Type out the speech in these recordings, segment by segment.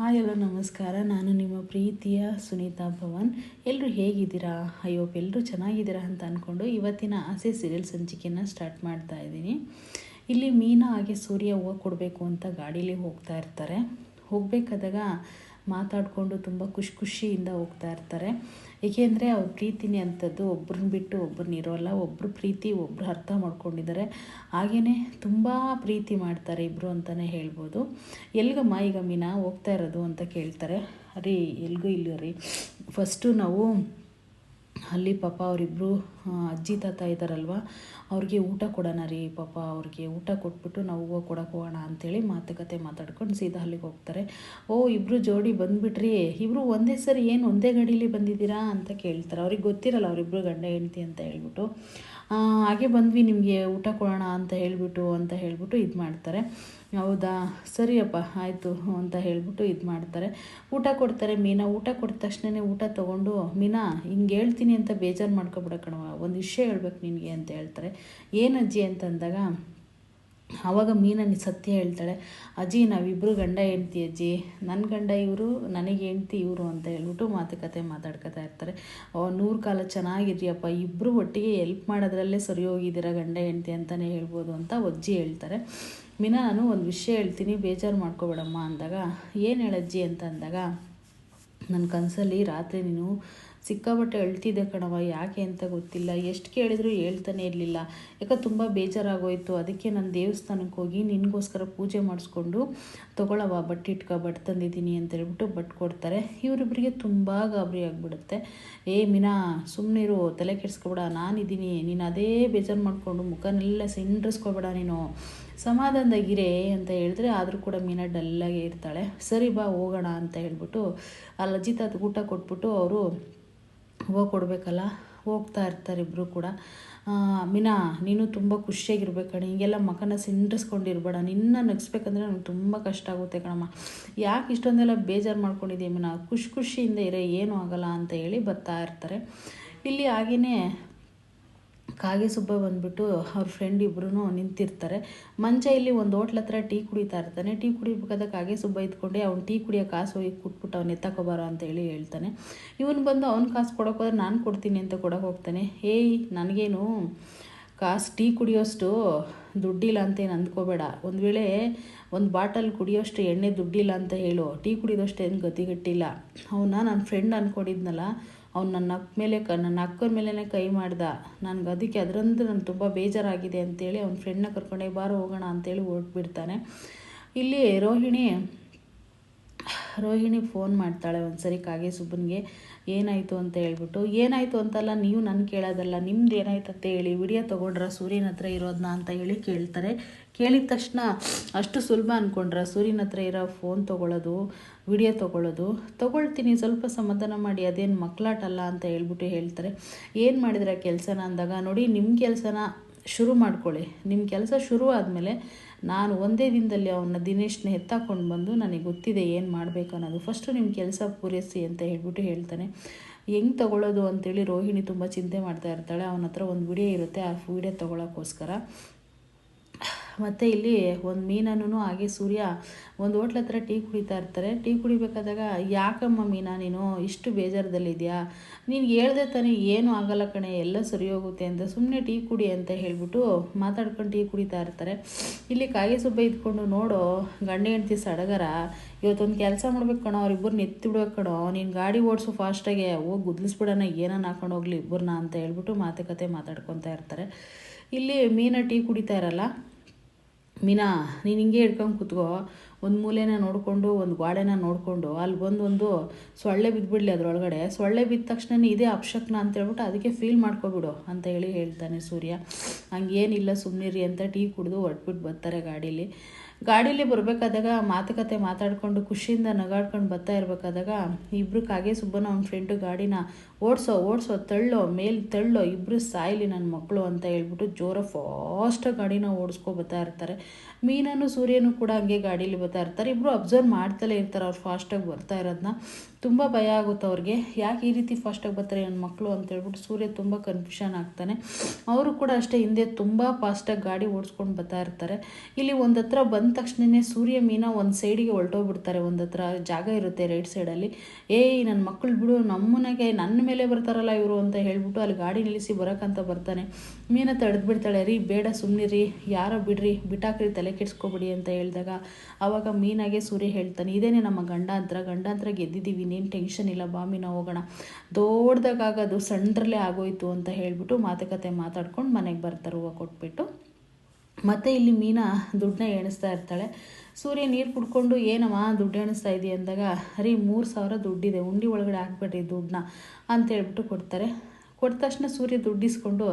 Hi hello ನಮಸ್ಕಾರ. ನಾನು ನಿಮ್ಮ ಪ್ರೀತಿಯ ಸುನೀತಾ ಭವನ್. ಎಲ್ಲರೂ ಹೇಗಿದ್ದೀರಾ? ಅಯ್ಯೋ ಎಲ್ಲರೂ ಚೆನ್ನಾಗಿದ್ದೀರಾ ಅಂತ ಅಂದ್ಕೊಂಡು ಇವತ್ತಿನ ಆಸೆ ಸೀರಿಯಲ್ ಸಂಚಿಕೆಯನ್ನು ಸ್ಟಾರ್ಟ್ ಮಾಡ್ತಾ ಇದ್ದೀನಿ. ಇಲ್ಲಿ ಮೀನಾ ಹಾಗೆ ಸೂರ್ಯ ಹೂವು ಕೊಡಬೇಕು ಅಂತ ಗಾಡೀಲಿ ಹೋಗ್ತಾ ಇರ್ತಾರೆ. ಹೋಗಬೇಕಾದಾಗ ಮಾತಾಡಿಕೊಂಡು ತುಂಬ ಖುಷಿ ಖುಷಿಯಿಂದ ಹೋಗ್ತಾ ಇರ್ತಾರೆ. ಏಕೆಂದರೆ ಅವ್ರ ಪ್ರೀತಿನೇ ಅಂಥದ್ದು ಒಬ್ರನ್ನ ಬಿಟ್ಟು ಒಬ್ಬರನ್ನ ಇರೋಲ್ಲ ಒಬ್ಬರು ಪ್ರೀತಿ ಒಬ್ಬರು ಅರ್ಥ ಮಾಡ್ಕೊಂಡಿದ್ದಾರೆ ಹಾಗೆಯೇ ತುಂಬ ಪ್ರೀತಿ ಮಾಡ್ತಾರೆ ಇಬ್ಬರು ಅಂತಲೇ ಹೇಳ್ಬೋದು. ಎಲ್ಗಮ್ಮ ಈಗ ಮೀನಾ ಹೋಗ್ತಾ ಇರೋದು ಅಂತ ಕೇಳ್ತಾರೆ. ರೀ ಎಲ್ಗೂ ಇಲ್ಲ ರೀ ಫಸ್ಟು ನಾವು ಅಲ್ಲಿ ಪಾಪ ಅವರಿಬ್ಬರು ಅಜ್ಜಿ, ತಾತ ಇದ್ದಾರಲ್ವ ಅವ್ರಿಗೆ ಊಟ ಕೊಡೋಣ ರೀ ಪಾಪ, ಅವ್ರಿಗೆ ಊಟ ಕೊಟ್ಬಿಟ್ಟು ನಾವು ಹೂವು ಕೊಡೋಕೆ ಹೋಗೋಣ ಅಂಥೇಳಿ ಮಾತುಕತೆ ಮಾತಾಡ್ಕೊಂಡು ಸೀದಾ ಅಲ್ಲಿಗೆ ಹೋಗ್ತಾರೆ. ಓ ಇಬ್ಬರು ಜೋಡಿ ಬಂದುಬಿಟ್ರಿ ಇಬ್ಬರು ಒಂದೇ ಸರಿ ಏನು ಒಂದೇ ಗಡೀಲಿ ಬಂದಿದ್ದೀರಾ ಅಂತ ಕೇಳ್ತಾರೆ. ಅವ್ರಿಗೆ ಗೊತ್ತಿರಲ್ಲ ಅವರಿಬ್ಬರು ಗಂಡ, ಹೆಂಡತಿ ಅಂತ ಹೇಳ್ಬಿಟ್ಟು. ಹಾಗೆ ಬಂದ್ವಿ, ನಿಮಗೆ ಊಟ ಕೊಡೋಣ ಅಂತ ಹೇಳಿಬಿಟ್ಟು ಅಂತ ಹೇಳಿಬಿಟ್ಟು ಇದು ಮಾಡ್ತಾರೆ. ಹೌದಾ? ಸರಿಯಪ್ಪ, ಆಯಿತು ಅಂತ ಹೇಳಿಬಿಟ್ಟು ಇದು ಮಾಡ್ತಾರೆ. ಊಟ ಕೊಡ್ತಾರೆ ಮೀನಾ. ಊಟ ಕೊಟ್ಟ ತಕ್ಷಣವೇ ಊಟ ತೊಗೊಂಡು, ಮೀನಾ, ಹಿಂಗೆ ಹೇಳ್ತೀನಿ ಅಂತ ಬೇಜಾರು ಮಾಡ್ಕೊಬಿಡ ಕಣವ ಒಂದು ವಿಷಯ ಹೇಳ್ಬೇಕು ನಿನಗೆ ಅಂತ ಹೇಳ್ತಾರೆ. ಏನಜ್ಜಿ ಅಂತಂದಾಗ ಆವಾಗ ಮೀನನಿ ಸತ್ಯ ಹೇಳ್ತಾಳೆ, ಅಜ್ಜಿ ನಾವಿಬ್ಬರು ಗಂಡ ಹೆಂಡ್ತಿ ಅಜ್ಜಿ. ನನ್ನ ಗಂಡ ಇವರು, ನನಗೆ ಹೆಂಡ್ತಿ ಇವರು ಅಂತ ಹೇಳ್ಬಿಟ್ಟು ಮಾತುಕತೆ ಮಾತಾಡ್ಕೊತಾ ಇರ್ತಾರೆ. ನೂರು ಕಾಲ ಚೆನ್ನಾಗಿರ್ರಿಯಪ್ಪ ಇಬ್ಬರು ಒಟ್ಟಿಗೆ ಎಲ್ಪ್ ಮಾಡೋದ್ರಲ್ಲೇ ಸರಿ ಹೋಗಿದ್ದೀರ ಗಂಡ ಹೆಂಡ್ತಿ ಅಂತಲೇ ಹೇಳ್ಬೋದು ಅಂತ ಅಜ್ಜಿ ಹೇಳ್ತಾರೆ. ಮೀನಾ, ನಾನು ಒಂದು ವಿಷಯ ಹೇಳ್ತೀನಿ, ಬೇಜಾರು ಮಾಡ್ಕೋಬೇಡಮ್ಮ ಅಂದಾಗ. ಏನು ಹೇಳಜ್ಜಿ ಅಂತ ಅಂದಾಗ ನನ್ನ ಕನಸಲ್ಲಿ ರಾತ್ರಿ ನೀನು ಸಿಕ್ಕಾಬಟ್ಟೆ ಅಳ್ತಿದೆ ಕಣವ ಯಾಕೆ ಅಂತ ಗೊತ್ತಿಲ್ಲ. ಎಷ್ಟು ಕೇಳಿದರೂ ಹೇಳ್ತಾನೆ ಇರಲಿಲ್ಲ. ಯಾಕೆ, ತುಂಬ ಬೇಜಾರಾಗೋಯಿತು. ಅದಕ್ಕೆ ನಾನು ದೇವಸ್ಥಾನಕ್ಕೆ ಹೋಗಿ ನಿನಗೋಸ್ಕರ ಪೂಜೆ ಮಾಡಿಸ್ಕೊಂಡು ತೊಗೊಳವ ಬಟ್ಟೆ ಇಟ್ಕೊ, ಬಟ್ ತಂದಿದ್ದೀನಿ ಅಂತ ಹೇಳ್ಬಿಟ್ಟು ಬಟ್ ಕೊಡ್ತಾರೆ. ಇವರಿಬ್ಬರಿಗೆ ತುಂಬ ಗಾಬರಿ ಆಗಿಬಿಡುತ್ತೆ. ಏ ಮೀನಾ ಸುಮ್ಮನಿರು ತಲೆ ಕೆಡಿಸ್ಕೊಬೇಡ. ನಾನಿದ್ದೀನಿ. ನೀನು ಅದೇ ಬೇಜಾರು ಮಾಡಿಕೊಂಡು ಮುಖನೆಲ್ಲ ಸಿಂಡ್ರಿಸ್ಕೊಬೇಡ ನೀನು. ಸಮಾಧಾನದಾಗಿರೇ ಅಂತ ಹೇಳಿದ್ರೆ ಆದರೂ ಕೂಡ ಮೀನಾ ಡಲ್ಲಾಗೇ ಇರ್ತಾಳೆ. ಸರಿ ಬಾ, ಹೋಗೋಣ ಅಂತ ಹೇಳ್ಬಿಟ್ಟು ಆ ಅಜ್ಜಿ ತಾತ ಊಟ ಕೊಟ್ಬಿಟ್ಟು ಅವರು ಹೂವು ಕೊಡಬೇಕಲ್ಲ, ಹೋಗ್ತಾ ಇರ್ತಾರೆ ಇಬ್ಬರು ಕೂಡ. ಮೀನಾ, ನೀನು ತುಂಬ ಖುಷಿಯಾಗಿರ್ಬೇಕು ಕಣೆ. ಹೀಗೆಲ್ಲ ಮಕನ ಸಿಂಡ್ರಿಸ್ಕೊಂಡಿರ್ಬೇಡ. ನಿನ್ನ ನಗಿಸ್ಬೇಕಂದ್ರೆ ನನಗೆ ತುಂಬ ಕಷ್ಟ ಆಗುತ್ತೆ ಕಣಮ್ಮ. ಯಾಕೆ ಇಷ್ಟೊಂದೆಲ್ಲ ಬೇಜಾರು ಮಾಡ್ಕೊಂಡಿದ್ದೀಯ ಮೀನಾ? ಖುಷಿ ಖುಷಿಯಿಂದ ಇರೋ, ಏನೂ ಆಗಲ್ಲ ಅಂತ ಹೇಳಿ ಬರ್ತಾ ಇರ್ತಾರೆ. ಇಲ್ಲಿ ಹಾಗೆಯೇ ಕಾಗೆ ಸುಬ್ಬ ಬಂದ್ಬಿಟ್ಟು ಅವ್ರ ಫ್ರೆಂಡ್ ಇಬ್ಬರೂ ನಿಂತಿರ್ತಾರೆ. ಮಂಚ ಇಲ್ಲಿ ಒಂದು ಹೋಟ್ಲ ಹತ್ರ ಟೀ ಕುಡಿತಾ ಇರ್ತಾನೆ. ಟೀ ಕುಡಿಬೇಕಾದ ಕಾಗೆ ಸುಬ್ಬ ಇದ್ಕೊಂಡೆ ಅವ್ನು ಟೀ ಕುಡಿಯೋ ಕಾಸು ಹೋಗಿ ಕೊಟ್ಬಿಟ್ಟು ಅವ್ನು ಎತ್ತಕೋಬಾರೋ ಅಂತ ಹೇಳಿ ಹೇಳ್ತಾನೆ. ಇವನು ಬಂದು ಅವ್ನ ಕಾಸು ಕೊಡೋಕೆ ಹೋದ್ರೆ ನಾನು ಕೊಡ್ತೀನಿ ಅಂತ ಕೊಡೋಕೆ ಹೋಗ್ತಾನೆ. ಏಯ್, ನನಗೇನು ಕಾಸು ಟೀ ಕುಡಿಯೋಷ್ಟು ದುಡ್ಡಿಲ್ಲ ಅಂತೇನು ಅಂದ್ಕೋಬೇಡ. ಒಂದು ವೇಳೆ ಒಂದು ಬಾಟಲ್ ಕುಡಿಯೋಷ್ಟು ಎಣ್ಣೆ ದುಡ್ಡಿಲ್ಲ ಅಂತ ಹೇಳು. ಟೀ ಕುಡಿಯೋಷ್ಟು ಏನು ಗತಿಗಟ್ಟಿಲ್ಲ. ಅವನ್ನ ನನ್ನ ಫ್ರೆಂಡ್ ಅಂದ್ಕೊಂಡಿದ್ನಲ್ಲ ಅವ್ನು ನನ್ನ ಅಕ್ಕ ಮೇಲೆ ಕ ನನ್ನ ಅಕ್ಕನ ಮೇಲೇ ಕೈ ಮಾಡ್ದ. ನನಗೆ ಅದಕ್ಕೆ ಅದರಂದು ನಾನು ತುಂಬ ಬೇಜಾರಾಗಿದೆ ಅಂತೇಳಿ ಅವ್ನ ಫ್ರೆಂಡ್ನ ಕರ್ಕೊಂಡು ಬಾರೋ ಹೋಗೋಣ ಅಂತೇಳಿ ಹೊರಟ್ಬಿಡ್ತಾನೆ. ಇಲ್ಲಿ ರೋಹಿಣಿ ರೋಹಿಣಿ ಫೋನ್ ಮಾಡ್ತಾಳೆ ಒಂದು ಸರಿ ಕಾಗೆ ಸುಬ್ಬನಿಗೆ. ಏನಾಯಿತು ಅಂತ ಹೇಳ್ಬಿಟ್ಟು, ಏನಾಯಿತು ಅಂತಲ್ಲ ನೀವು ನನ್ನ ಕೇಳೋದಲ್ಲ, ನಿಮ್ದು ಏನಾಯ್ತು ಅಂತ ಹೇಳಿ, ವಿಡಿಯೋ ತೊಗೊಂಡ್ರ ಸೂರ್ಯನ ಹತ್ರ ಇರೋದನ್ನ ಅಂತ ಹೇಳಿ ಕೇಳ್ತಾರೆ. ಕೇಳಿದ ತಕ್ಷಣ ಅಷ್ಟು ಸುಲಭ ಅಂದ್ಕೊಂಡ್ರ ಸೂರ್ಯನ ಹತ್ರ ಇರೋ ಫೋನ್ ತೊಗೊಳ್ಳೋದು ವಿಡಿಯೋ ತೊಗೊಳ್ಳೋದು. ತೊಗೊಳ್ತೀನಿ, ಸ್ವಲ್ಪ ಸಮಾಧಾನ ಮಾಡಿ, ಅದೇನು ಮಕ್ಕಳಾಟಲ್ಲ ಅಂತ ಹೇಳ್ಬಿಟ್ಟು ಹೇಳ್ತಾರೆ. ಏನು ಮಾಡಿದ್ರೆ ಕೆಲಸನ ಅಂದಾಗ, ನೋಡಿ ನಿಮ್ಮ ಕೆಲಸನ ಶುರು ಮಾಡ್ಕೊಳ್ಳಿ. ನಿಮ್ಮ ಕೆಲಸ ಶುರು ಆದಮೇಲೆ ನಾನು ಒಂದೇ ದಿನದಲ್ಲಿ ಅವನ್ನ ದಿನೇಶ್ನ ಎತ್ತಾಕೊಂಡು ಬಂದು ನನಗೆ ಗೊತ್ತಿದೆ ಏನು ಮಾಡಬೇಕು ಅನ್ನೋದು. ಫಸ್ಟು ನಿಮ್ಮ ಕೆಲಸ ಪೂರೈಸಿ ಅಂತ ಹೇಳ್ಬಿಟ್ಟು ಹೇಳ್ತಾನೆ. ಹೆಂಗೆ ತೊಗೊಳ್ಳೋದು ಅಂತೇಳಿ ರೋಹಿಣಿ ತುಂಬ ಚಿಂತೆ ಮಾಡ್ತಾ ಇರ್ತಾಳೆ. ಅವನ ಹತ್ರ ಒಂದು ವಿಡಿಯೋ ಇರುತ್ತೆ, ಆ ವಿಡಿಯೋ ತೊಗೊಳಕ್ಕೋಸ್ಕರ. ಮತ್ತು ಇಲ್ಲಿ ಒಂದು ಮೀನನ್ನು ಹಾಗೆ ಸೂರ್ಯ ಒಂದು ಹೋಟ್ಲ ಹತ್ರ ಟೀ ಕುಡಿತಾ ಇರ್ತಾರೆ. ಟೀ ಕುಡಿಬೇಕಾದಾಗ, ಯಾಕಮ್ಮ ಮೀನಾ ನೀನು? ಇಷ್ಟು ಬೇಜಾರದಲ್ಲಿದೆಯಾ? ನೀನು ಹೇಳ್ದೆ ತಾನೇ ಏನೂ ಆಗಲ್ಲ ಕಣೆ, ಎಲ್ಲ ಸರಿ ಹೋಗುತ್ತೆ ಅಂತ. ಸುಮ್ಮನೆ ಟೀ ಕುಡಿ ಅಂತ ಹೇಳ್ಬಿಟ್ಟು ಮಾತಾಡ್ಕೊಂಡು ಟೀ ಕುಡಿತಾ ಇರ್ತಾರೆ. ಇಲ್ಲಿ ಕಾಗೆ ಸುಬ್ಬ ಇದ್ಕೊಂಡು ನೋಡೋ, ಗಂಡ ಹೆಂಡ್ತಿ ಸಡಗರ, ಇವತ್ತೊಂದು ಕೆಲಸ ಮಾಡ್ಬೇಕು ಕಣೋ ಅವ್ರಿಬ್ಬರು ನೆತ್ತಿ ಬಿಡ್ಬೇಕು ಕಣೋ. ನೀನು ಗಾಡಿ ಓಡಿಸು ಫಾಸ್ಟಾಗೆ, ಹೋಗಿ ಗುದ್ಲಿಸ್ಬಿಡೋಣ ಏನನ್ನ ಹಾಕೊಂಡು ಹೋಗ್ಲಿ ಇಬ್ಬರನ್ನ ಅಂತ ಹೇಳ್ಬಿಟ್ಟು ಮಾತುಕತೆ ಮಾತಾಡ್ಕೊತಾ ಇರ್ತಾರೆ. ಇಲ್ಲಿ ಮೀನ ಟೀ ಕುಡಿತಾ ಇರಲ್ಲ. ಮೀನಾ, ನೀನು ಹಿಂಗೆ ಹಿಡ್ಕೊಂಡು ಕೂತ್ಕೋ. ಒಂದು ಮೂಲೆನ ನೋಡಿಕೊಂಡು, ಒಂದು ಗೋಡೆನ ನೋಡಿಕೊಂಡು, ಅಲ್ಲಿ ಬಂದು ಒಂದು ಸೊಳ್ಳೆ ಬಿದ್ದುಬಿಡ್ಲಿ ಅದರೊಳಗಡೆ. ಸೊಳ್ಳೆ ಬಿದ್ದ ತಕ್ಷಣ ಇದೇ ಅಪಶಕ್ನ ಅಂತ ಹೇಳ್ಬಿಟ್ಟು ಅದಕ್ಕೆ ಫೀಲ್ ಮಾಡ್ಕೊಬಿಡು ಅಂತ ಹೇಳಿ ಹೇಳ್ತಾನೆ ಸೂರ್ಯ. ಹಂಗೇನಿಲ್ಲ ಸುಮ್ಮನಿರಿ ಅಂತ ಟೀ ಕುಡಿದು ಹೊಟ್ಬಿಟ್ಟು ಬರ್ತಾರೆ ಗಾಡೀಲಿ. ಗಾಡೀಲಿ ಬರಬೇಕಾದಾಗ ಮಾತುಕತೆ ಮಾತಾಡ್ಕೊಂಡು ಖುಷಿಯಿಂದ ನಗಾಡ್ಕೊಂಡು ಬರ್ತಾ ಇರಬೇಕಾದಾಗ ಇಬ್ಬರು ಕಾಗೆ ಸುಬ್ಬನ ಅವ್ನ ಫ್ರೆಂಡು ಗಾಡಿನ ಓಡಿಸೋ ಓಡಿಸೋ, ತಳ್ಳೋ, ಮೇಲೆ ತಳ್ಳೋ ಇಬ್ಬರು ಸಾಯ್ಲಿ ನನ್ನ ಮಕ್ಕಳು ಅಂತ ಹೇಳ್ಬಿಟ್ಟು ಜೋರ ಫಾಸ್ಟಾಗಿ ಗಾಡಿನ ಓಡಿಸ್ಕೊ ಬರ್ತಾ ಇರ್ತಾರೆ. ಮೀನನ್ನು ಸೂರ್ಯನು ಕೂಡ ಹಂಗೆ ಗಾಡೀಲಿ ಬರ್ತಾ ಇರ್ತಾರೆ. ಇಬ್ಬರು ಅಬ್ಸರ್ವ್ ಮಾಡ್ತಲೇ ಇರ್ತಾರೆ ಅವ್ರು ಫಾಸ್ಟಾಗಿ ಬರ್ತಾ ಇರೋದನ್ನ ತುಂಬ ಭಯ ಆಗುತ್ತೆ ಅವ್ರಿಗೆ. ಯಾಕೆ ಈ ರೀತಿ ಫಾಸ್ಟಾಗಿ ಬರ್ತಾರೆ ನನ್ನ ಮಕ್ಕಳು ಅಂತ ಹೇಳ್ಬಿಟ್ಟು ಸೂರ್ಯ ತುಂಬ ಕನ್ಫ್ಯೂಷನ್ ಆಗ್ತಾನೆ. ಅವರು ಕೂಡ ಅಷ್ಟೇ ಹಿಂದೆ ತುಂಬ ಫಾಸ್ಟಾಗಿ ಗಾಡಿ ಓಡಿಸ್ಕೊಂಡು ಬರ್ತಾ ಇರ್ತಾರೆ. ಇಲ್ಲಿ ಒಂದು ಹತ್ರ ಬಂದ ತಕ್ಷಣವೇ ಸೂರ್ಯ ಮೀನಾ ಒಂದು ಸೈಡಿಗೆ ಹೊರಟೋಗ್ಬಿಡ್ತಾರೆ. ಒಂದು ಹತ್ರ ಜಾಗ ಇರುತ್ತೆ ರೈಟ್ ಸೈಡಲ್ಲಿ ಏಯ್ ನನ್ನ ಮಕ್ಕಳು ಬಿಡು, ನಮ್ಮನೆಗೆ ನನ್ನ ಮೇಲೆ ಬರ್ತಾರಲ್ಲ ಇವರು ಅಂತ ಹೇಳ್ಬಿಟ್ಟು ಅಲ್ಲಿ ಗಾಡಿ ನಿಲ್ಲಿಸಿ ಬರೋಕ್ಕಂತ ಬರ್ತಾನೆ. ಮೀನ ತಡೆದು ಬಿಡ್ತಾಳೆ ರೀ, ಬೇಡ ಸುಮ್ಮನಿರಿ ಯಾರೋ ಬಿಡ್ರಿ ಬಿಟ್ಟಾಕ್ರಿ ತಲೆ ಕೆಡ್ಸ್ಕೊಬಿಡಿ ಅಂತ ಹೇಳಿದಾಗ ಆವಾಗ ಮೀನಾಗೆ ಸೂರ್ಯ ಹೇಳ್ತಾನೆ, ಇದೇನೆ ನಮ್ಮ ಗಂಡಾಂತರ ಗಂಡಾಂತರ ಗೆದ್ದಿದ್ದೀವಿ ನೀನು ಟೆನ್ಷನ್ ಇಲ್ಲ, ಬಾಮಿ ನಾವು ಹೋಗೋಣ. ದೊಡ್ಡದಾಗೋದು ಸಣ್ಣದ್ರಲ್ಲೇ ಆಗೋಯ್ತು ಅಂತ ಹೇಳಿಬಿಟ್ಟು ಮಾತುಕತೆ ಮಾತಾಡ್ಕೊಂಡು ಮನೆಗೆ ಬರ್ತಾರೆ ಹೂವು ಕೊಟ್ಬಿಟ್ಟು. ಮತ್ತು ಇಲ್ಲಿ ಮೀನಾ ದುಡ್ಡನ್ನ ಎಣಿಸ್ತಾ ಇರ್ತಾಳೆ. ಸೂರ್ಯ ನೀರು ಕುಡ್ಕೊಂಡು, ಏನಮ್ಮ ದುಡ್ಡು ಎಣಿಸ್ತಾ ಇದೆಯಾ ಅಂದಾಗ ರೀ ಮೂರು ಸಾವಿರ ದುಡ್ಡಿದೆ, ಉಂಡಿ ಒಳಗಡೆ ಹಾಕ್ಬೇಡ್ರಿ ದುಡ್ಡನ್ನ ಅಂತ ಹೇಳ್ಬಿಟ್ಟು ಕೊಡ್ತಾರೆ. ಕೊಟ್ಟ ತಕ್ಷಣ ಸೂರ್ಯ ದುಡ್ಡಿಸ್ಕೊಂಡು,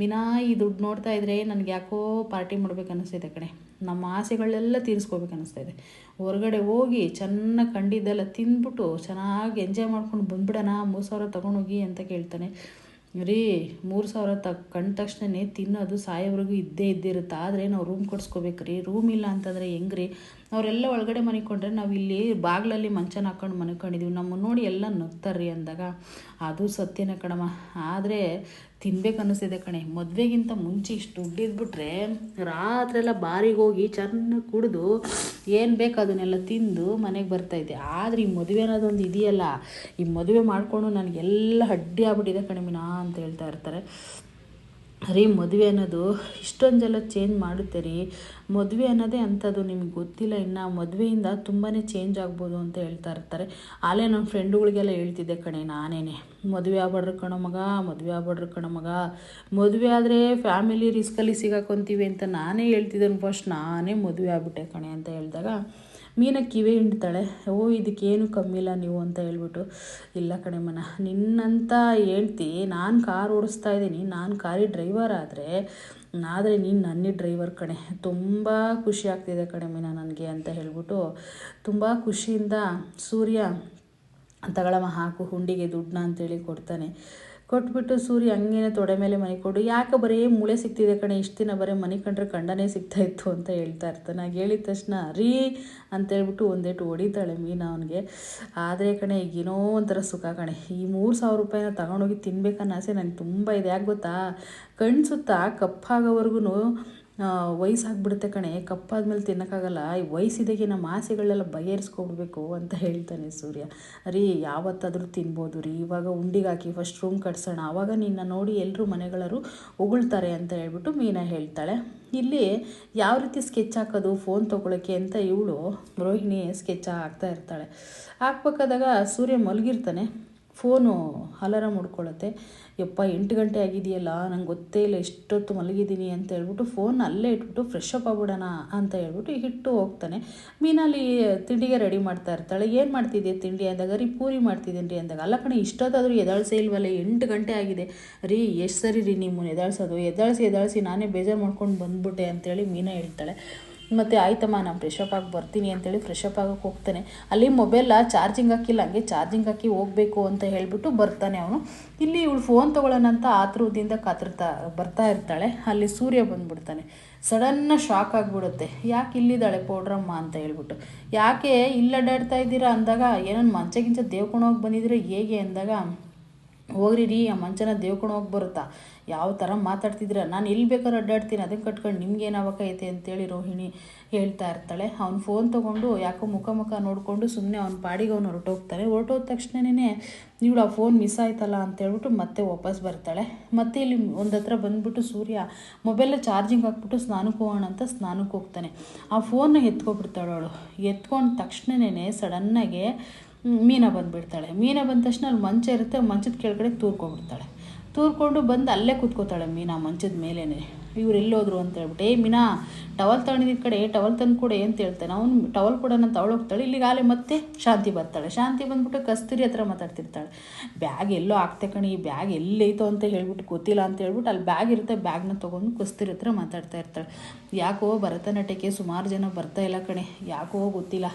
ಮೀನಾ, ಈ ದುಡ್ಡು ನೋಡ್ತಾ ಇದ್ರೆ ನನಗೆ ಯಾಕೋ ಪಾರ್ಟಿ ಮಾಡ್ಬೇಕು ಅನ್ನಿಸ್ತಿದೆ ಕಣೆ. ನಮ್ಮ ಆಸೆಗಳೆಲ್ಲ ತೀರಿಸ್ಕೋಬೇಕು ಅನ್ನಿಸ್ತಾ ಇದೆ ಹೊರಗಡೆ ಹೋಗಿ ಚೆನ್ನಾಗಿ ಕಂಡಿದ್ದೆಲ್ಲ ತಿಂದ್ಬಿಟ್ಟು ಚೆನ್ನಾಗಿ ಎಂಜಾಯ್ ಮಾಡ್ಕೊಂಡು ಬಂದ್ಬಿಡೋಣ, ಮೂರು ಸಾವಿರ ತೊಗೊಂಡೋಗಿ ಅಂತ ಕೇಳ್ತಾನೆ. ರೀ, ಮೂರು ಸಾವಿರ ತ, ಕಂಡ ತಕ್ಷಣನೇ ತಿನ್ನೋದು ಸಾಯೋವರೆಗೂ ಇದ್ದೇ ಇದ್ದೇ ಇರುತ್ತೆ ಆದರೆ ನಾವು ರೂಮ್ ಕೊಡಿಸ್ಕೋಬೇಕು ರೀ. ರೂಮ್ ಇಲ್ಲ ಅಂತಂದರೆ ಹೆಂಗೆ ಹೆಂಗ್ರಿ? ಅವರೆಲ್ಲ ಒಳಗಡೆ ಮನಿಕೊಂಡ್ರೆ ನಾವು ಇಲ್ಲಿ ಬಾಗಿಲಲ್ಲಿ ಮಂಚನ ಹಾಕೊಂಡು ಮನಿಕೊಂಡಿದ್ದೀವಿ ನಮ್ಮ ನೋಡಿ ಎಲ್ಲ ನಗ್ತಾರ್ರಿ ಅಂದಾಗ. ಅದು ಸತ್ಯನೇ ಕಣಮ್ಮ. ಆದರೆ ತಿನ್ಬೇಕು ಅನ್ನಿಸ್ತಿದೆ ಕಣೆ. ಮದುವೆಗಿಂತ ಮುಂಚೆ ಇಷ್ಟು ದುಡ್ಡಿದ್ಬಿಟ್ರೆ ರಾತ್ರೆಲ್ಲ ಬಾರಿಗೆ ಹೋಗಿ ಚೆನ್ನಾಗಿ ಕುಡಿದು ಏನು ಬೇಕು ಅದನ್ನೆಲ್ಲ ತಿಂದು ಮನೆಗೆ ಬರ್ತಾಯಿದ್ದೆ ಆದರೆ ಈ ಮದುವೆ ಅನ್ನೋದೊಂದು ಇದೆಯಲ್ಲ, ಈ ಮದುವೆ ಮಾಡಿಕೊಂಡು ನನಗೆಲ್ಲ ಅಡ್ಡಿ ಆಗ್ಬಿಟ್ಟಿದೆ ಕಣೆ ಮೀನಾ ಅಂತ ಹೇಳ್ತಾ ಇರ್ತಾರೆ. ರೀ, ಮದುವೆ ಅನ್ನೋದು ಇಷ್ಟೊಂದೆಲ್ಲ ಚೇಂಜ್ ಮಾಡುತ್ತೆ ರೀ. ಮದುವೆ ಅನ್ನೋದೇ ಅಂಥದ್ದು ನಿಮ್ಗೆ ಗೊತ್ತಿಲ್ಲ. ಇನ್ನು ಮದುವೆಯಿಂದ ತುಂಬಾ ಚೇಂಜ್ ಆಗ್ಬೋದು ಅಂತ ಹೇಳ್ತಾ ಇರ್ತಾರೆ. ಆಲೇ ನನ್ನ ಫ್ರೆಂಡುಗಳಿಗೆಲ್ಲ ಹೇಳ್ತಿದ್ದೆ ಕಣೆ ನಾನೇನೆ. ಮದುವೆ ಆಗ್ಬಾಡ್ರಿ ಕಣೋ ಮಗ, ಮದುವೆ ಆಗ್ಬಾಡ್ರಿ ಕಣೋ ಮಗ. ಮದುವೆ ಆದರೆ ಫ್ಯಾಮಿಲಿ ರಿಸ್ಕಲ್ಲಿ ಸಿಗಾಕೊಂತೀವಿ ಅಂತ ನಾನೇ ಹೇಳ್ತಿದ್ದೇನೆ ಫಸ್ಟ್ ನಾನೇ ಮದುವೆ ಆಗ್ಬಿಟ್ಟೆ ಕಣೆ ಅಂತ ಹೇಳಿದಾಗ ಮೀನ ಕಿವಿ ಹಿಂಡ್ತಾಳೆ ಓ, ಇದಕ್ಕೇನು ಕಮ್ಮಿ ಇಲ್ಲ ನೀವು ಅಂತ ಹೇಳ್ಬಿಟ್ಟು, ಇಲ್ಲ ಕಣೆ ಮನ, ನಿನ್ನಂತ ಹೇಳ್ತಿ ನಾನು ಕಾರ್ ಓಡಿಸ್ತಾ ಇದ್ದೀನಿ, ನಾನು ಕಾರಿ ಡ್ರೈವರ್ ಆದರೆ ಆದರೆ ನೀನು ನನ್ನ ಡ್ರೈವರ್ ಕಣೆ. ತುಂಬ ಖುಷಿ ಆಗ್ತಿದೆ ಕಣೆ ಮೀನ ನನಗೆ ಅಂತ ಹೇಳ್ಬಿಟ್ಟು, ತುಂಬ ಖುಷಿಯಿಂದ ಸೂರ್ಯ, ತಗಳಮ್ಮ ಹಾಕು, ಹುಂಡಿಗೆ ದುಡ್ಡನ್ನ ಅಂತೇಳಿ ಕೊಡ್ತಾನೆ. ಕೊಟ್ಬಿಟ್ಟು ಸೂರ್ಯ ಹಂಗೇನೆ ತೊಡೆ ಮೇಲೆ ಮನೆ ಕೊಡು. ಯಾಕೆ ಬರೀ ಮೂಳೆ ಸಿಗ್ತಿದೆ ಕಣೆ, ಇಷ್ಟು ದಿನ ಬರೀ ಮನೆ ಕಂಡ್ರೆ ಕಂಡನೇ ಸಿಗ್ತಾ ಇತ್ತು ಅಂತ ಹೇಳ್ತಾ ಇರ್ತಾನೆ ಆಗ ಹೇಳಿದ ತಕ್ಷಣ, ರೀ ಅಂತೇಳ್ಬಿಟ್ಟು ಒಂದೇಟು ಹೊಡಿತಾಳೆ ಮೀನು ಅವನಿಗೆ. ಆದರೆ ಕಣೆ, ಈಗೇನೋ ಒಂಥರ ಸುಖ ಕಣೆ. ಈ ಮೂರು ಸಾವಿರ ರೂಪಾಯಿನ ತಗೊಂಡೋಗಿ ತಿನ್ಬೇಕನ್ನೋ ಆಸೆ ನನಗೆ ತುಂಬ ಇದೆ. ಯಾಕೆ ಗೊತ್ತಾ? ಕಣ್ಸುತ್ತಾ ಸುತ್ತ ಕಪ್ಪಾಗೋವರೆಗೂ ವಯಸ್ಸಾಗ್ಬಿಡುತ್ತೆ ಕಣೆ, ಕಪ್ಪಾದ್ಮೇಲೆ ತಿನ್ನೋಕ್ಕಾಗಲ್ಲ. ಈ ವಯಸ್ಸಿದಾಗೆ ನಮ್ಮ ಆಸೆಗಳೆಲ್ಲ ಬಗೆಹರಿಸ್ಕೊಬಿಡ್ಬೇಕು ಅಂತ ಹೇಳ್ತಾನೆ ಸೂರ್ಯ. ರೀ, ಯಾವತ್ತಾದರೂ ತಿನ್ಬೋದು ರೀ, ಇವಾಗ ಉಂಡಿಗೆ ಹಾಕಿ ಫಸ್ಟ್ ರೂಮ್ ಕಟ್ಸೋಣ. ಆವಾಗ ನಿನ್ನ ನೋಡಿ ಎಲ್ಲರೂ ಮನೆಗಳರು ಉಗುಳ್ತಾರೆ ಅಂತ ಹೇಳ್ಬಿಟ್ಟು ಮೀನಾ ಹೇಳ್ತಾಳೆ. ಇಲ್ಲಿ ಯಾವ ರೀತಿ ಸ್ಕೆಚ್ ಹಾಕೋದು ಫೋನ್ ತೊಗೊಳಕ್ಕೆ ಅಂತ ಇವಳು ರೋಹಿಣಿ ಸ್ಕೆಚ್ ಹಾಕ್ತಾ ಇರ್ತಾಳೆ. ಹಾಕ್ಬೇಕಾದಾಗ ಸೂರ್ಯ ಮಲಗಿರ್ತಾನೆ. ಫೋನು ಅಲಾರಾಮ್ ಹೊಡ್ಕೊಳ್ಳುತ್ತೆ ಯಪ್ಪ, ಎಂಟು ಗಂಟೆ ಆಗಿದೆಯಲ್ಲ, ನಂಗೆ ಗೊತ್ತೇ ಇಲ್ಲ, ಎಷ್ಟೊತ್ತು ಮಲಗಿದ್ದೀನಿ ಅಂತ ಹೇಳ್ಬಿಟ್ಟು ಫೋನ್ ಅಲ್ಲೇ ಇಟ್ಬಿಟ್ಟು ಫ್ರೆಶ್ ಅಪ್ ಆಗ್ಬಿಡೋಣ ಅಂತ ಹೇಳ್ಬಿಟ್ಟು ಹಿಟ್ಟು ಹೋಗ್ತಾನೆ. ಮೀನಲ್ಲಿ ತಿಂಡಿಗೆ ರೆಡಿ ಮಾಡ್ತಾ ಇರ್ತಾಳೆ. ಏನು ಮಾಡ್ತಿದ್ದೆ ತಿಂಡಿ ಅಂದಾಗ, ರೀ, ಪೂರಿ ಮಾಡ್ತಿದ್ದೀನಿ ರೀ ಅಂದಾಗ. ಅಲ್ಲ ಕಣೆ, ಇಷ್ಟೊತ್ತಾದರೂ ಎದಾಳ್ಸೇ ಇಲ್ವಲ್ಲ, ಎಂಟು ಗಂಟೆ ಆಗಿದೆ. ರೀ, ಎಷ್ಟು ಸರಿ ರೀ ನಿಮ್ಮನ್ನು ಎದಾಳ್ಸೋದು? ಎದಾಳ್ಸಿ, ಎದಾಳಿಸಿ ನಾನೇ ಬೇಜಾರು ಮಾಡ್ಕೊಂಡು ಬಂದ್ಬಿಟ್ಟೆ ಅಂತೇಳಿ ಮೀನಾ ಹೇಳ್ತಾಳೆ. ಮತ್ತು ಆಯ್ತಮ್ಮ, ನಾನು ಫ್ರೆಶ್ ಅಪ್ ಆಗಿ ಬರ್ತೀನಿ ಅಂತೇಳಿ ಫ್ರೆಶ್ ಅಪ್ ಆಗೋಕೆ ಹೋಗ್ತಾನೆ. ಅಲ್ಲಿ ಮೊಬೈಲ ಚಾರ್ಜಿಂಗ್ ಹಾಕಿಲ್ಲ, ಹಂಗೆ ಚಾರ್ಜಿಂಗ್ ಹಾಕಿ ಹೋಗಬೇಕು ಅಂತ ಹೇಳಿಬಿಟ್ಟು ಬರ್ತಾನೆ ಅವನು. ಇಲ್ಲಿ ಇವಳು ಫೋನ್ ತೊಗೊಳ್ಳೋಣ ಅಂತ ಆತುರದಿಂದ ಕಾತಿರ್ತಾ, ಬರ್ತಾ ಇರ್ತಾಳೆ. ಅಲ್ಲಿ ಸೂರ್ಯ ಬಂದ್ಬಿಡ್ತಾನೆ. ಸಡನ್ನ ಶಾಕ್ ಆಗಿಬಿಡುತ್ತೆ. ಯಾಕೆ ಇಲ್ಲಿದ್ದಾಳೆ ಪೌಡ್ರಮ್ಮ ಅಂತ ಹೇಳ್ಬಿಟ್ಟು. ಯಾಕೆ ಇಲ್ಲಿ ಅಡ್ಡಾಡ್ತಾ ಇದ್ದೀರಾ ಅಂದಾಗ ಏನೋ ಮಂಚ ಗಿಂಚ ದೇವ್ಕೊಂಡು ಹೋಗಿ ಬಂದಿದ್ರೆ ಹೇಗೆ ಅಂದಾಗ ಹೋಗ್ರಿ ರೀ, ಆ ಮಂಚನ ದೇವ್ಕೊಂಡು ಹೋಗಿ ಬರುತ್ತಾ? ಯಾವ ಥರ ಮಾತಾಡ್ತಿದ್ರೆ? ನಾನು ಎಲ್ಲಿ ಬೇಕಾದ್ರೂ ಅಡ್ಡಾಡ್ತೀನಿ ಅದನ್ನು ಕಟ್ಕೊಂಡು ನಿಮ್ಗೇನು ಐತೆ ಅಂತೇಳಿ ರೋಹಿಣಿ ಹೇಳ್ತಾ ಇರ್ತಾಳೆ. ಅವ್ನು ಫೋನ್ ತೊಗೊಂಡು ಯಾಕೋ ಮುಖ ಮುಖ ನೋಡಿಕೊಂಡು ಸುಮ್ಮನೆ ಅವ್ನ ಪಾಡಿಗೆ ಅವ್ನು ಹೊರಟೋಗ್ತಾನೆ. ಹೊರಟೋದ ತಕ್ಷಣನೇ ಇವಳು ಆ ಫೋನ್ ಮಿಸ್ ಆಯ್ತಲ್ಲ ಅಂತೇಳ್ಬಿಟ್ಟು ಮತ್ತೆ ವಾಪಸ್ ಬರ್ತಾಳೆ. ಮತ್ತೆ ಇಲ್ಲಿ ಒಂದು ಹತ್ರ ಬಂದ್ಬಿಟ್ಟು ಸೂರ್ಯ ಮೊಬೈಲ ಚಾರ್ಜಿಂಗ್ ಹಾಕ್ಬಿಟ್ಟು ಸ್ನಾನಕ್ಕೆ ಹೋಗೋಣ ಅಂತ ಸ್ನಾನಕ್ಕೆ ಹೋಗ್ತಾನೆ. ಆ ಫೋನ್ನ ಎತ್ಕೊಬಿಡ್ತಾಳೆ ಅವಳು. ಎತ್ಕೊಂಡ ತಕ್ಷಣವೇ ಸಡನ್ನಾಗೆ ಮೀನ ಬಂದುಬಿಡ್ತಾಳೆ. ಮೀನ ಬಂದ ತಕ್ಷಣ ಅಲ್ಲಿ ಮಂಚ ಇರುತ್ತೆ, ಮಂಚದ ಕೆಳಗಡೆ ತೂರ್ಕೊಂಡ್ಬಿಡ್ತಾಳೆ. ತೂರ್ಕೊಂಡು ಬಂದು ಅಲ್ಲೇ ಕೂತ್ಕೋತಾಳೆ ಮೀನಾ ಮಂಚದ ಮೇಲೇ ಇವ್ರು ಎಲ್ಲೋದ್ರು ಅಂತ ಹೇಳ್ಬಿಟ್ಟು, ಏ ಮೀನಾ, ಟವಲ್ ತಗೊಂಡಿದ್ದ ಕಡೆ ಟವಲ್ ತಂದು ಕೂಡ ಅಂತ ಹೇಳ್ತಾನೆ. ಅವ್ನು ಟವಲ್ ಕೊಡೋಣ ಅಂತ ಹೋಗ್ತಾಳೆ. ಇಲ್ಲಿಗೆ ಆಲೆ ಮತ್ತೆ ಶಾಂತಿ ಬರ್ತಾಳೆ. ಶಾಂತಿ ಬಂದ್ಬಿಟ್ಟು ಕಸ್ತೂರಿ ಹತ್ರ ಮಾತಾಡ್ತಿರ್ತಾಳೆ. ಬ್ಯಾಗ್ ಎಲ್ಲೋ ಆಗ್ತೆ ಕಣಿ, ಈ ಬ್ಯಾಗ್ ಎಲ್ಲೈತೋ ಅಂತ ಹೇಳ್ಬಿಟ್ಟು, ಗೊತ್ತಿಲ್ಲ ಅಂತ ಹೇಳ್ಬಿಟ್ಟು ಅಲ್ಲಿ ಬ್ಯಾಗ್ ಇರುತ್ತೆ, ಬ್ಯಾಗ್ನ ತೊಗೊಂಡು ಕಸ್ತೂರಿ ಹತ್ರ ಮಾತಾಡ್ತಾ ಇರ್ತಾಳೆ. ಯಾಕೋ ಭರತನಾಟ್ಯಕ್ಕೆ ಸುಮಾರು ಜನ ಬರ್ತಾ ಇಲ್ಲ ಕಣೆ. ಯಾಕೋ ಗೊತ್ತಿಲ್ಲ.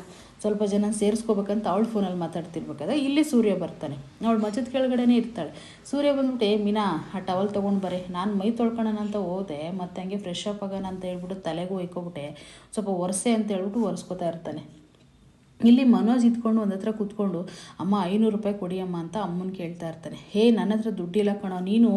ಸ್ವಲ್ಪ ಜನ ಸೇರಿಸ್ಕೋಬೇಕಂತ ಅವಳು ಫೋನಲ್ಲಿ ಮಾತಾಡ್ತಿರ್ಬೇಕಾದ್ರೆ ಇಲ್ಲೇ ಸೂರ್ಯ ಬರ್ತಾನೆ. ಅವಳು ಮಜದ ಕೆಳಗಡೆನೇ ಇರ್ತಾಳೆ. ಸೂರ್ಯ ಬಂದ್ಬಿಟ್ಟು ಮೀನಾ, ಆ ಟವಲ್ ತೊಗೊಂಡು ಬರೆ. ನಾನು ಮೈ ತೊಳ್ಕೊಳ್ಳೋಣ ಅಂತ ಹೋದೆ, ಮತ್ತು ಹಂಗೆ ಫ್ರೆಶ್ ಅಪ್ ಆಗೋಣ ಅಂತ ಹೇಳ್ಬಿಟ್ಟು ತಲೆಗೂ ಒಯ್ಕೊಬಿಟ್ಟೆ ಸ್ವಲ್ಪ ಒರೆಸೆ ಅಂತ ಹೇಳ್ಬಿಟ್ಟು ಒರೆಸ್ಕೊತಾ ಇರ್ತಾನೆ. ಇಲ್ಲಿ ಮನೋಜ್ ಇದ್ಕೊಂಡು ಒಂದತ್ರ ಹತ್ರ ಕೂತ್ಕೊಂಡು, ಅಮ್ಮ, ಐನೂರು ರೂಪಾಯಿ ಕೊಡಿ ಅಮ್ಮ ಅಂತ ಅಮ್ಮನ ಕೇಳ್ತಾ ಇರ್ತಾನೆ. ಹೇ ನನ್ನ ಹತ್ರ ದುಡ್ಡಿಲ್ಲ ಕಣೋ, ನೀನು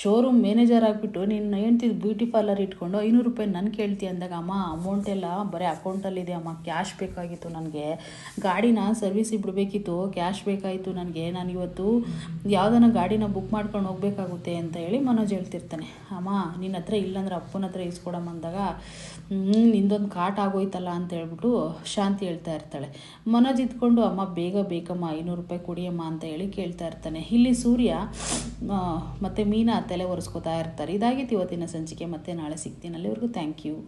ಶೋರೂಮ್ ಮ್ಯಾನೇಜರ್ ಆಗಿಬಿಟ್ಟು ನೀನು ಹೇಳ್ತಿದ್ದು ಬ್ಯೂಟಿ ಪಾರ್ಲರ್ ಇಟ್ಕೊಂಡು ಐನೂರು ರೂಪಾಯಿ ನಾನು ಕೇಳ್ತಿ ಅಂದಾಗ, ಅಮ್ಮ ಅಮೌಂಟ್ ಎಲ್ಲ ಬರೀ ಅಕೌಂಟಲ್ಲಿದೆ ಅಮ್ಮ ಕ್ಯಾಶ್ ಬೇಕಾಗಿತ್ತು ನನಗೆ. ಗಾಡಿನ ಸರ್ವಿಸ್ ಬಿಡಬೇಕಿತ್ತು ಕ್ಯಾಶ್ ಬೇಕಾಯಿತು ನನಗೆ. ನಾನು ಇವತ್ತು ಯಾವುದನ್ನ ಗಾಡಿನ ಬುಕ್ ಮಾಡ್ಕೊಂಡು ಹೋಗ್ಬೇಕಾಗುತ್ತೆ ಅಂತ ಹೇಳಿ ಮನೋಜ್ ಹೇಳ್ತಿರ್ತಾನೆ. ಅಮ್ಮ ನಿನ್ನ ಹತ್ರ ಇಲ್ಲಾಂದ್ರೆ ಅಪ್ಪನ ಹತ್ರ ಇಸ್ಕೊಡಮ್ಮ ಅಂದಾಗ ನಿಂದೊಂದು ಕಾಟ್ ಆಗೋಯ್ತಲ್ಲ ಅಂತ ಹೇಳ್ಬಿಟ್ಟು ಶಾಂತಿ ಹೇಳ್ತಾ ಇರ್ತಾಳೆ. ಮನೋಜ್ ಇದ್ಕೊಂಡು, ಅಮ್ಮ, ಬೇಗ ಬೇಕಮ್ಮ ಐನೂರು ರೂಪಾಯಿ ಕೊಡಿಯಮ್ಮ ಅಂತ ಹೇಳಿ ಕೇಳ್ತಾ ಇರ್ತಾನೆ. ಇಲ್ಲಿ ಸೂರ್ಯ ಮತ್ತೆ ಮೀನಾ ತಲೆ ಒರೆಸ್ಕೊತಾ ಇರ್ತಾರೆ. ಇದಾಗಿತ್ತು ಇವತ್ತಿನ ಸಂಚಿಕೆ. ಮತ್ತೆ ನಾಳೆ ಸಿಗ್ತೀನಿ. ಅಲ್ಲಿವರೆಗೂ ಥ್ಯಾಂಕ್ ಯು